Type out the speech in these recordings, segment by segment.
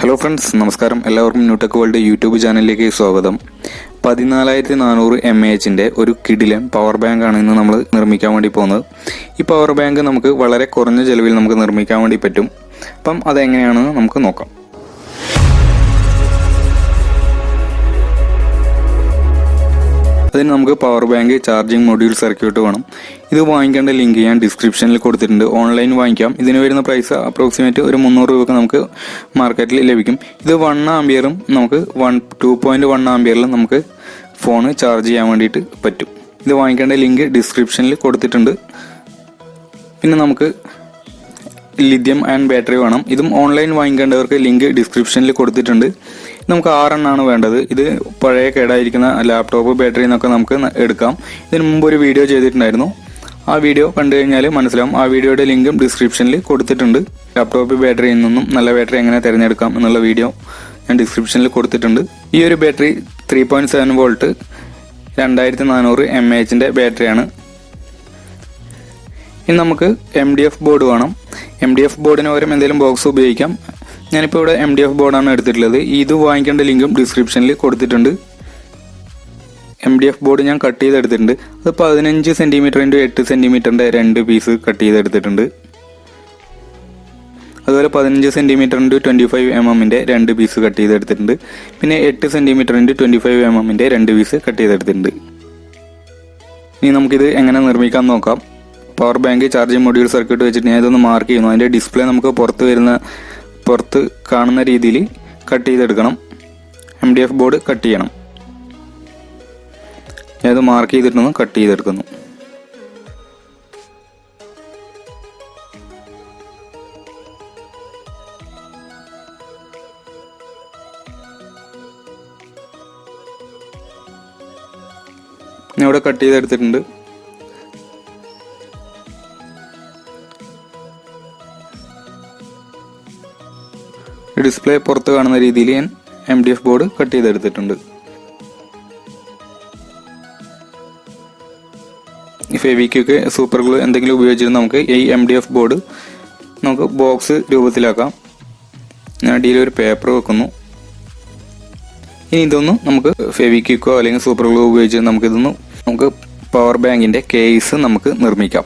Hello friends നമസ്കാരം. എല്ലാവർക്കും Newtech world YouTube ചാനലിലേക്ക് സ്വാഗതം. പതിനാലായിരത്തി നാനൂറ് എം എ എച്ചിന്റെ ഒരു കിടിലൻ പവർ ബാങ്ക് ആണ് ഇന്ന് നമ്മൾ നിർമ്മിക്കാൻ വേണ്ടി പോകുന്നത്. ഈ പവർ ബാങ്ക് നമുക്ക് വളരെ കുറഞ്ഞ ചിലവിൽ നമുക്ക് നിർമ്മിക്കാൻ വേണ്ടി പറ്റും. അപ്പം അതെങ്ങനെയാണെന്ന് നമുക്ക് നോക്കാം. അതിന് നമുക്ക് power bank charging module circuit വേണം. ഇത് വാങ്ങിക്കേണ്ട ലിങ്ക് ഞാൻ ഡിസ്ക്രിപ്ഷനിൽ കൊടുത്തിട്ടുണ്ട്. ഓൺലൈൻ വാങ്ങിക്കാം. ഇതിന് വരുന്ന പ്രൈസ് അപ്രോക്സിമേറ്റ് ഒരു മുന്നൂറ് രൂപയ്ക്ക് നമുക്ക് മാർക്കറ്റിൽ ലഭിക്കും. ഇത് വൺ ആംബിയറും നമുക്ക് വൺ ടു പോയിന്റ് വൺ ആംബിയറിലും നമുക്ക് ഫോൺ ചാർജ് ചെയ്യാൻ വേണ്ടിയിട്ട് പറ്റും. ഇത് വാങ്ങിക്കേണ്ട ലിങ്ക് ഡിസ്ക്രിപ്ഷനിൽ കൊടുത്തിട്ടുണ്ട്. പിന്നെ നമുക്ക് ലിഥിയം ആൻഡ് ബാറ്ററി വേണം. ഇതും ഓൺലൈൻ വാങ്ങിക്കേണ്ടവർക്ക് ലിങ്ക് ഡിസ്ക്രിപ്ഷനിൽ കൊടുത്തിട്ടുണ്ട്. നമുക്ക് ആറെണ്ണമാണ് വേണ്ടത്. ഇത് പഴയ കേടായിരിക്കുന്ന ലാപ്ടോപ്പ് ബാറ്ററി എന്നൊക്കെ നമുക്ക് എടുക്കാം. ഇതിന് മുമ്പ് ഒരു വീഡിയോ ചെയ്തിട്ടുണ്ടായിരുന്നു. ആ വീഡിയോ കണ്ടു കഴിഞ്ഞാൽ മനസ്സിലാവും. ആ വീഡിയോയുടെ ലിങ്കും ഡിസ്ക്രിപ്ഷനിൽ കൊടുത്തിട്ടുണ്ട്. ലാപ്ടോപ്പ് ബാറ്ററിയിൽ നിന്നും നല്ല ബാറ്ററി എങ്ങനെ തിരഞ്ഞെടുക്കാം എന്നുള്ള വീഡിയോ ഞാൻ ഡിസ്ക്രിപ്ഷനിൽ കൊടുത്തിട്ടുണ്ട്. ഈ ഒരു battery three point seven volt രണ്ടായിരത്തി നാനൂറ് എ എച്ചിന്റെ ബാറ്ററിയാണ് ഇനി നമുക്ക് എം ഡി എഫ് ബോർഡ് വേണം. എം ഡി എഫ് ബോർഡിന് പകരം എന്തെങ്കിലും ബോക്സ് ഉപയോഗിക്കാം. ഞാനിപ്പോൾ ഇവിടെ എം ഡി എഫ് ബോർഡാണ് എടുത്തിട്ടുള്ളത്. ഇത് വാങ്ങിക്കേണ്ട ലിങ്കും ഡിസ്ക്രിപ്ഷനിൽ കൊടുത്തിട്ടുണ്ട്. എം ഡി എഫ് ബോർഡ് ഞാൻ കട്ട് ചെയ്തെടുത്തിട്ടുണ്ട്. അത് പതിനഞ്ച് സെന്റിമീറ്റർ ഇന്റു എട്ട് സെന്റിമീറ്ററിന്റെ രണ്ട് പീസ് കട്ട് ചെയ്തെടുത്തിട്ടുണ്ട്. അതുപോലെ പതിനഞ്ച് centimetre into twenty five M എമ്മിന്റെ രണ്ട് പീസ് കട്ട് ചെയ്തെടുത്തിട്ടുണ്ട്. പിന്നെ എട്ട് centimetre into twenty five M എമ്മിന്റെ രണ്ട് പീസ് കട്ട് ചെയ്തെടുത്തിട്ടുണ്ട്. ഇനി നമുക്കിത് എങ്ങനെ നിർമ്മിക്കാൻ നോക്കാം. Power bank charging module circuit വെച്ചിട്ട് ഞാൻ ഇതൊന്ന് മാർക്ക് ചെയ്യുന്നു. അതിന്റെ ഡിസ്പ്ലേ നമുക്ക് പുറത്ത് വരുന്ന പുറത്ത് കാണുന്ന രീതിയിൽ കട്ട് ചെയ്തെടുക്കണം. M D F board cut ചെയ്യണം. ഞാനത് മാർക്ക് ചെയ്തിട്ടൊന്ന് കട്ട് ചെയ്തെടുക്കുന്നു. ഞാൻ ഇവിടെ കട്ട് ചെയ്തെടുത്തിട്ടുണ്ട്. ഡിസ്പ്ലേ പുറത്ത് കാണുന്ന രീതിയിൽ ഞാൻ M D F board cut ചെയ്തെടുത്തിട്ടുണ്ട്. ഫെവിക്കൊക്കെ സൂപ്പർ ഗ്ലൂ എന്തെങ്കിലും ഉപയോഗിച്ചിട്ട് നമുക്ക് ഈ എം ഡി എഫ് ബോർഡ് നമുക്ക് ബോക്സ് രൂപത്തിലാക്കാം. ഞാൻ അടിയിൽ ഒരു പേപ്പർ വെക്കുന്നു. ഇനി ഇതൊന്ന് നമുക്ക് ഫെവിക്വിക്കോ അല്ലെങ്കിൽ സൂപ്പർ ഗ്ലൂ ഉപയോഗിച്ച് നമുക്ക് നമുക്കിതൊന്ന് നമുക്ക് പവർ ബാങ്കിന്റെ കേസ് നമുക്ക് നിർമ്മിക്കാം.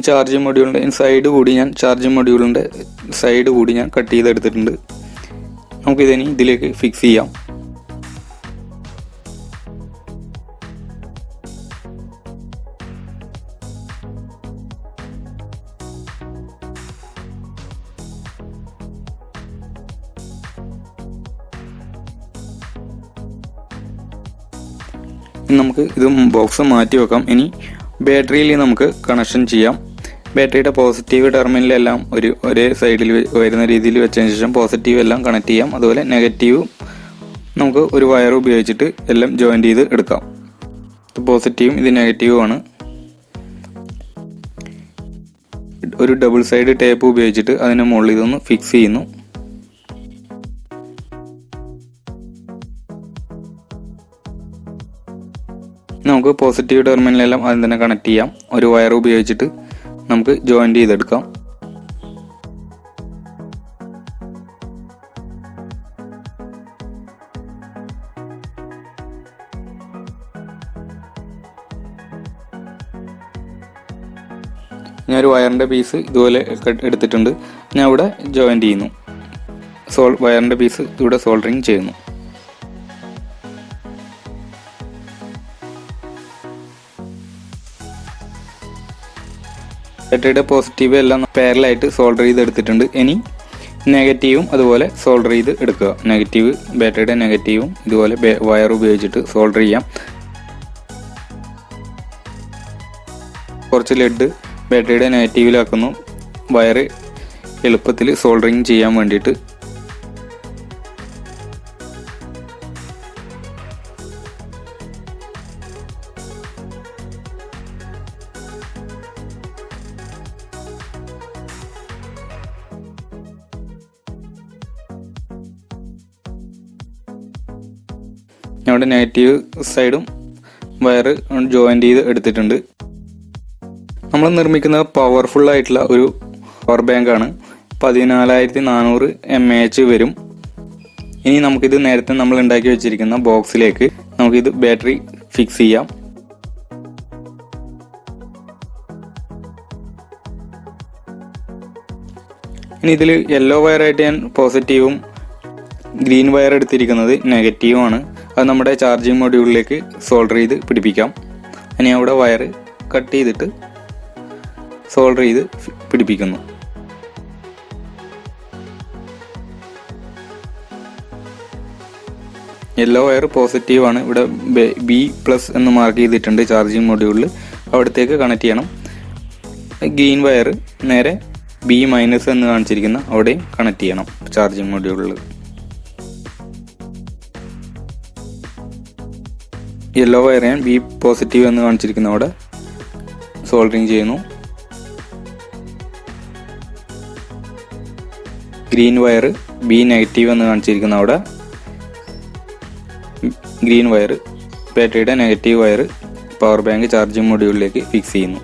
ചാർജിങ് മൊഡ്യൂളിന്റെ സൈഡ് കൂടി ഞാൻ ചാർജ് മൊഡ്യൂളിന്റെ സൈഡ് കൂടി ഞാൻ കട്ട് ചെയ്തെടുത്തിട്ടുണ്ട്. നമുക്കിതിനി ഇതിലേക്ക് ഫിക്സ് ചെയ്യാം. നമുക്ക് ഇത് ബോക്സ് മാറ്റി വെക്കാം. ഇനി ബാറ്ററിയിൽ നമുക്ക് കണക്ഷൻ ചെയ്യാം. ബാറ്ററിയുടെ പോസിറ്റീവ് ടെർമിനലെല്ലാം ഒരു ഒരേ സൈഡിൽ വരുന്ന രീതിയിൽ വെച്ചതിന് ശേഷം പോസിറ്റീവ് എല്ലാം കണക്ട് ചെയ്യാം. അതുപോലെ നെഗറ്റീവ് നമുക്ക് ഒരു വയർ ഉപയോഗിച്ചിട്ട് എല്ലാം ജോയിൻ ചെയ്ത് എടുക്കാം. ഇത് പോസിറ്റീവും ഇത് നെഗറ്റീവുമാണ് ഒരു ഡബിൾ സൈഡ് ടേപ്പ് ഉപയോഗിച്ചിട്ട് അതിന് മുകളിൽ ഇതൊന്ന് ഫിക്സ് ചെയ്യുന്നു. നമുക്ക് പോസിറ്റീവ് ടെർമിനലെല്ലാം അതിൽ തന്നെ കണക്ട് ചെയ്യാം. ഒരു വയർ ഉപയോഗിച്ചിട്ട് നമുക്ക് ജോയിന്റ് ചെയ്തെടുക്കാം. ഞാൻ ഒരു വയറിന്റെ പീസ് ഇതുപോലെ എടുത്തിട്ടുണ്ട്. ഞാൻ ഇവിടെ ജോയിന്റ് ചെയ്യുന്നു. സോൾ വയറിന്റെ പീസ് ഇവിടെ സോൾഡറിങ് ചെയ്യുന്നു. ബാറ്ററിയുടെ പോസിറ്റീവ് എല്ലാം പാരലായിട്ട് സോൾഡർ ചെയ്ത് എടുത്തിട്ടുണ്ട്. ഇനി നെഗറ്റീവും അതുപോലെ സോൾഡർ ചെയ്ത് എടുക്കുക. നെഗറ്റീവ് ബാറ്ററിയുടെ നെഗറ്റീവും ഇതുപോലെ വയർ ഉപയോഗിച്ചിട്ട് സോൾഡർ ചെയ്യാം. കുറച്ച് ലെഡ് ബാറ്ററിയുടെ നെഗറ്റീവിലാക്കുന്നു വയർ എളുപ്പത്തിൽ സോൾഡറിങ് ചെയ്യാൻ വേണ്ടിയിട്ട് നെഗറ്റീവ് സൈഡും വയർ ജോയിന്റ് ചെയ്ത് എടുത്തിട്ടുണ്ട്. നമ്മൾ നിർമ്മിക്കുന്നത് പവർഫുൾ ആയിട്ടുള്ള ഒരു പവർ ബാങ്കാണ് പതിനാലായിരത്തി നാനൂറ് എം എ എച്ച് വരും. ഇനി നമുക്കിത് നേരത്തെ നമ്മൾ ഉണ്ടാക്കി വെച്ചിരിക്കുന്ന ബോക്സിലേക്ക് നമുക്കിത് ബാറ്ററി ഫിക്സ് ചെയ്യാം. ഇനി ഇതിൽ യെല്ലോ വയറായിട്ട് ഞാൻ പോസിറ്റീവും ഗ്രീൻ വയർ എടുത്തിരിക്കുന്നത് നെഗറ്റീവുമാണ് അത് നമ്മുടെ ചാർജിങ് മൊഡ്യൂളിലേക്ക് സോൾഡർ ചെയ്ത് പിടിപ്പിക്കാം. ഇനി അവിടെ വയർ കട്ട് ചെയ്തിട്ട് സോൾഡർ ചെയ്ത് പിടിപ്പിക്കുന്നു. യെല്ലോ വയർ പോസിറ്റീവ് ആണ്. ഇവിടെ ബി പ്ലസ് എന്ന് മാർക്ക് ചെയ്തിട്ടുണ്ട് ചാർജിങ് മൊഡ്യൂളിൽ അവിടത്തേക്ക് കണക്ട് ചെയ്യണം. ഗ്രീൻ വയർ നേരെ ബി മൈനസ് എന്ന് കാണിച്ചിരിക്കുന്ന അവിടെയും കണക്ട് ചെയ്യണം ചാർജിങ് മൊഡ്യൂളിൽ യെല്ലോ വയർ ഞാൻ ബി പോസിറ്റീവ് എന്ന് കാണിച്ചിരിക്കുന്ന അവിടെ സോൾഡറിങ് ചെയ്യുന്നു. ഗ്രീൻ വയർ ബി നെഗറ്റീവ് എന്ന് കാണിച്ചിരിക്കുന്ന അവിടെ ഗ്രീൻ വയർ ബാറ്ററിയുടെ negative wire power bank charging മൊഡ്യൂളിലേക്ക് ഫിക്സ് ചെയ്യുന്നു.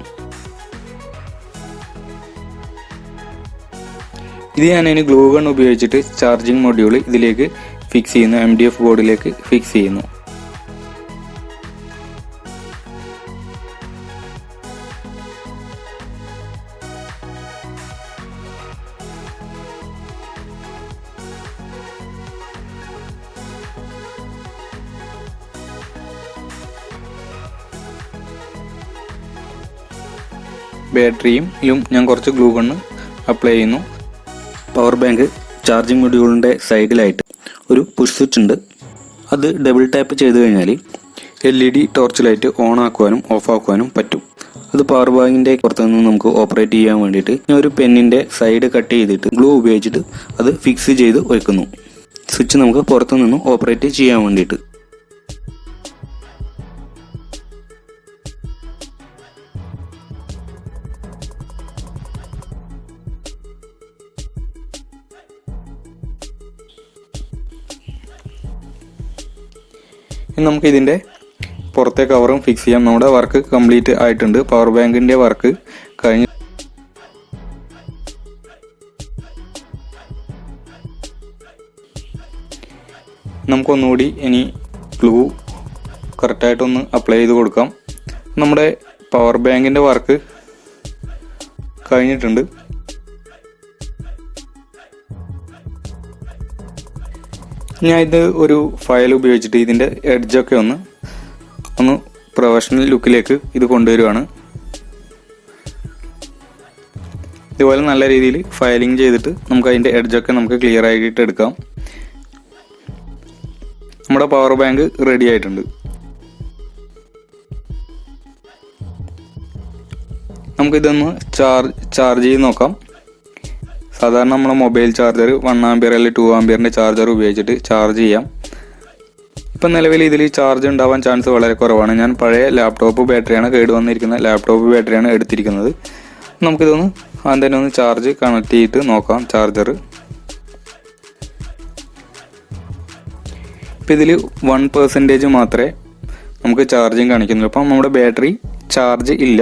ഇത് ഞാൻ അതിന് ഗ്ലൂ ഗൺ ഉപയോഗിച്ചിട്ട് ചാർജിങ് മൊഡ്യൂൾ ഇതിലേക്ക് ഫിക്സ് ചെയ്യുന്നു എം ഡി എഫ് ബോർഡിലേക്ക് ഫിക്സ് ചെയ്യുന്നു. ബാറ്ററിയും ഞാൻ കുറച്ച് ഗ്ലൂ ഗണ്ണ് അപ്ലൈ ചെയ്യുന്നു. പവർ ബാങ്ക് ചാർജിങ് മൊഡ്യൂളിന്റെ സൈഡിലായിട്ട് ഒരു പുഷ് സ്വിച്ച് ഉണ്ട്. അത് ഡബിൾ ടാപ്പ് ചെയ്ത് കഴിഞ്ഞാൽ L E D torch light on ആക്കുവാനും off ആക്കുവാനും പറ്റും. അത് പവർ ബാങ്കിന്റെ പുറത്തു നിന്ന് നമുക്ക് ഓപ്പറേറ്റ് ചെയ്യാൻ വേണ്ടിയിട്ട് ഞാൻ ഒരു പെന്നിന്റെ സൈഡ് കട്ട് ചെയ്തിട്ട് ഗ്ലൂ ഉപയോഗിച്ചിട്ട് അത് ഫിക്സ് ചെയ്ത് വെക്കുന്നു സ്വിച്ച് നമുക്ക് പുറത്തു നിന്ന് ഓപ്പറേറ്റ് ചെയ്യാൻ വേണ്ടിയിട്ട്. ഇനി നമുക്ക് ഇതിന്റെ പുറത്തെ കവറും ഫിക്സ് ചെയ്യാം. നമ്മുടെ വർക്ക് കംപ്ലീറ്റ് ആയിട്ടുണ്ട്. പവർ ബാങ്കിന്റെ വർക്ക് കഴിഞ്ഞ നമുക്കൊന്നുകൂടി ഇനി ഗ്ലൂ കറക്റ്റായിട്ടൊന്ന് അപ്ലൈ ചെയ്ത് കൊടുക്കാം. നമ്മുടെ പവർ ബാങ്കിന്റെ വർക്ക് കഴിഞ്ഞിട്ടുണ്ട്. ഞാൻ ഇത് ഒരു ഫയൽ ഉപയോഗിച്ചിട്ട് ഇതിന്റെ എഡ്ജൊക്കെ ഒന്ന് ഒന്ന് പ്രൊഫഷണൽ ലുക്കിലേക്ക് ഇത് കൊണ്ടുവരുവാണ്. ഇതുപോലെ നല്ല രീതിയിൽ ഫയലിംഗ് ചെയ്തിട്ട് നമുക്ക് അതിന്റെ എഡ്ജൊക്കെ നമുക്ക് ക്ലിയർ ആയിട്ട് എടുക്കാം. നമ്മുടെ പവർ ബാങ്ക് റെഡി ആയിട്ടുണ്ട്. നമുക്കിതൊന്ന് ചാർജ് ചാർജ് ചെയ്ത് നോക്കാം. സാധാരണ നമ്മൾ മൊബൈൽ ചാർജർ വൺ ആംബിയർ അല്ലെങ്കിൽ ടു ആംബിയറിന്റെ ചാർജർ ഉപയോഗിച്ചിട്ട് ചാർജ് ചെയ്യാം. ഇപ്പം നിലവിൽ ഇതിൽ ചാർജ് ഉണ്ടാവാൻ ചാൻസ് വളരെ കുറവാണ്. ഞാൻ പഴയ ലാപ്ടോപ്പ് ബാറ്ററിയാണ് കേട് വന്നിരിക്കുന്നത് ലാപ്ടോപ്പ് ബാറ്ററിയാണ് എടുത്തിരിക്കുന്നത്. നമുക്കിതൊന്ന് ആദ്യം തന്നെ ഒന്ന് ചാർജ് കണക്ട് ചെയ്തിട്ട് നോക്കാം ചാർജർ ഇപ്പം ഇതിൽ വൺ പെർസെന്റേജ് മാത്രമേ നമുക്ക് ചാർജിങ് കാണിക്കുന്നുള്ളൂ. അപ്പം നമ്മുടെ ബാറ്ററി ചാർജ് ഇല്ല.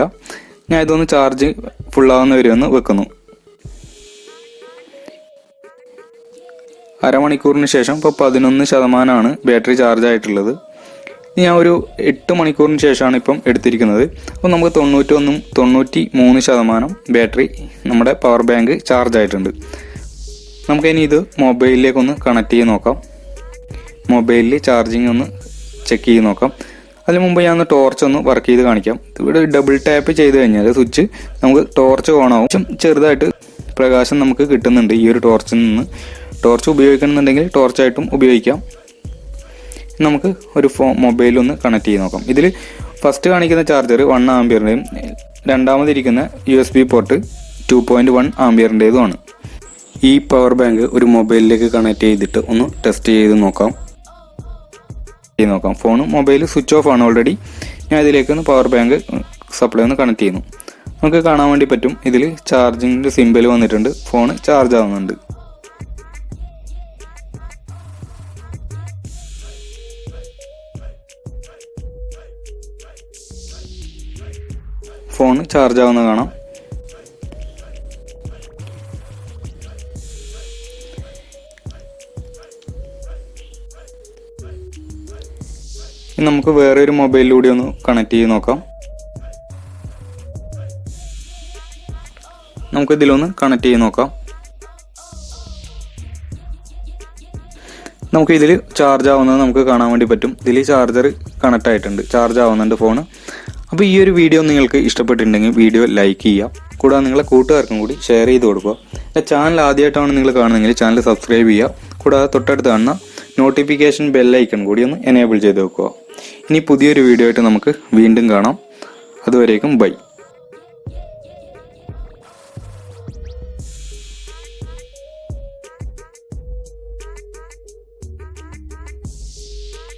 ഞാൻ ഇതൊന്ന് ചാർജ് ഫുള്ളാവുന്ന വരെ ഒന്ന് വെക്കുന്നു. അരമണിക്കൂറിന് ശേഷം ഇപ്പോൾ പതിനൊന്ന് ശതമാനമാണ് ബാറ്ററി ചാർജ് ആയിട്ടുള്ളത് ഞാൻ ഒരു എട്ട് മണിക്കൂറിന് ശേഷമാണ് ഇപ്പം എടുത്തിരിക്കുന്നത്. അപ്പോൾ നമുക്ക് തൊണ്ണൂറ്റൊന്നും തൊണ്ണൂറ്റി മൂന്ന് ശതമാനം ബാറ്ററി നമ്മുടെ പവർ ബാങ്ക് ചാർജ് ആയിട്ടുണ്ട് നമുക്കിനി ഇത് മൊബൈലിലേക്ക് ഒന്ന് കണക്ട് ചെയ്ത് നോക്കാം. മൊബൈലിൽ ചാർജിങ് ഒന്ന് ചെക്ക് ചെയ്ത് നോക്കാം. അതിന് മുമ്പ് ഞാൻ ഒന്ന് ടോർച്ച് ഒന്ന് വർക്ക് ചെയ്ത് കാണിക്കാം. ഇവിടെ ഡബിൾ ടാപ്പ് ചെയ്ത് കഴിഞ്ഞാൽ സ്വിച്ച് നമുക്ക് ടോർച്ച് ഓൺ ആവും. ചെറുതായിട്ട് പ്രകാശം നമുക്ക് കിട്ടുന്നുണ്ട് ഈ ഒരു ടോർച്ചിൽ നിന്ന്. ടോർച്ച് ഉപയോഗിക്കണമെന്നുണ്ടെങ്കിൽ ടോർച്ചായിട്ടും ഉപയോഗിക്കാം. നമുക്ക് ഒരു ഫോ മൊബൈലൊന്ന് കണക്ട് ചെയ്ത് നോക്കാം. ഇതിൽ ഫസ്റ്റ് കാണിക്കുന്ന ചാർജർ വൺ ആംബിയറിന്റെയും രണ്ടാമതിരിക്കുന്ന U S B port two point one ആംബിയറിന്റേതുമാണ് ഈ പവർ ബാങ്ക് ഒരു മൊബൈലിലേക്ക് കണക്ട് ചെയ്തിട്ട് ഒന്ന് ടെസ്റ്റ് ചെയ്ത് നോക്കാം. ചെയ്ത് നോക്കാം. ഫോൺ മൊബൈൽ സ്വിച്ച് ഓഫ് ആണ് ഓൾറെഡി ഞാൻ ഇതിലേക്ക് ഒന്ന് പവർ ബാങ്ക് സപ്ലൈ ഒന്ന് കണക്ട് ചെയ്യുന്നു. നമുക്ക് കാണാൻ വേണ്ടി പറ്റും. ഇതിൽ ചാർജിങ്ങിന്റെ സിമ്പിൾ വന്നിട്ടുണ്ട്. ഫോൺ ചാർജ് ആവുന്നുണ്ട്. ഫോൺ ചാർജ് ആവുന്ന കാണാം. നമുക്ക് വേറെ ഒരു മൊബൈലിലൂടെ ഒന്ന് കണക്ട് ചെയ്ത് നോക്കാം. നമുക്ക് ഇതിലൊന്ന് കണക്ട് ചെയ്ത് നോക്കാം. നമുക്ക് ഇതിൽ ചാർജ് ആവുന്നത് നമുക്ക് കാണാൻ വേണ്ടി പറ്റും. ഇതിൽ ചാർജർ കണക്ട് ആയിട്ടുണ്ട്. ചാർജ് ആവുന്നുണ്ട് ഫോൺ അപ്പോൾ ഈ ഒരു വീഡിയോ നിങ്ങൾക്ക് ഇഷ്ടപ്പെട്ടിട്ടുണ്ടെങ്കിൽ വീഡിയോ ലൈക്ക് ചെയ്യുക. കൂടാതെ നിങ്ങളെ കൂട്ടുകാർക്കും കൂടി ഷെയർ ചെയ്ത് കൊടുക്കുക. ചാനൽ ആദ്യമായിട്ടാണ് നിങ്ങൾ കാണുന്നതെങ്കിൽ ചാനൽ സബ്സ്ക്രൈബ് ചെയ്യുക. കൂടാതെ തൊട്ടടുത്ത് കാണുന്ന നോട്ടിഫിക്കേഷൻ ബെല്ലൈക്കൺ കൂടി ഒന്ന് എനേബിൾ ചെയ്ത് വെക്കുക. ഇനി പുതിയൊരു വീഡിയോ ആയിട്ട് നമുക്ക് വീണ്ടും കാണാം. അതുവരേക്കും ബൈ